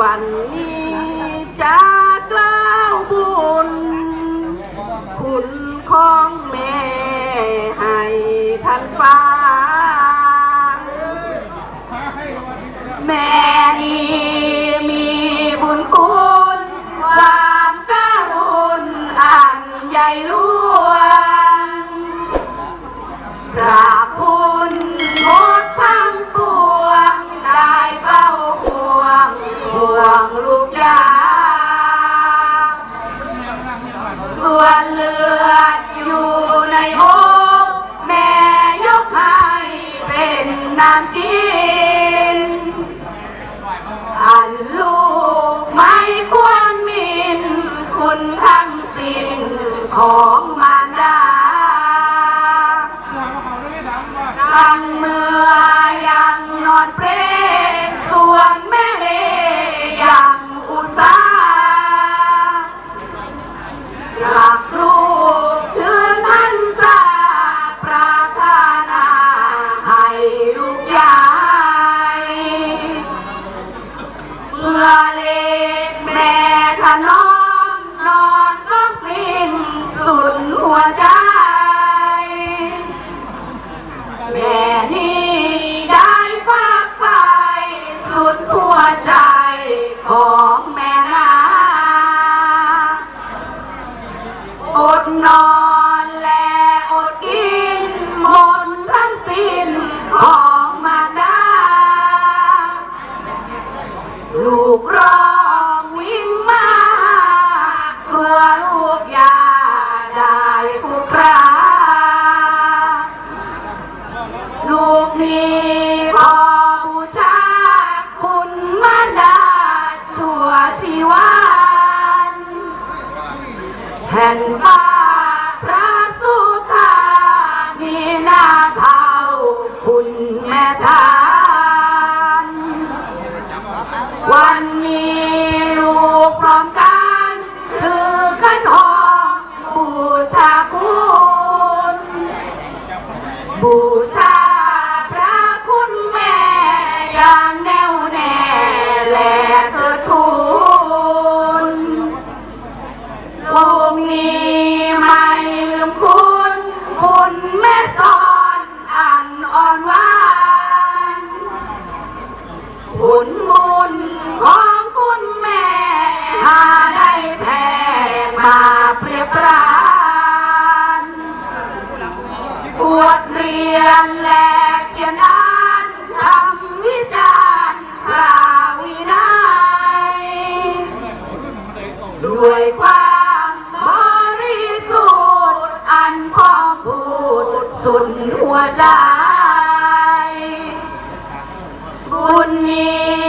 วันนี้จะกล่าวบุญ คุณของแม่ให้ท่านฟังแม่ เป็นกินอันลูกไม่ควรมินคุณทั้งสิ้นของมา แม่ถนอมนอนร้องกลิ้งสุดหัวใจ แม่นี้ได้ฝากไปสุดหัวใจของแม่นาอดนอน นฟ้าพระสุธามีหน้าเท่าคุณแม่ชานวันนี้ลูกพร้อมกันคือขันหอมบูชาคุณบูช อนแหลกเขียนอ่านทำวิจารณ์ปาวินัยด้วยความบริสุทธิ์อันพ้อมพูดสุนหัวใจ บุญนี้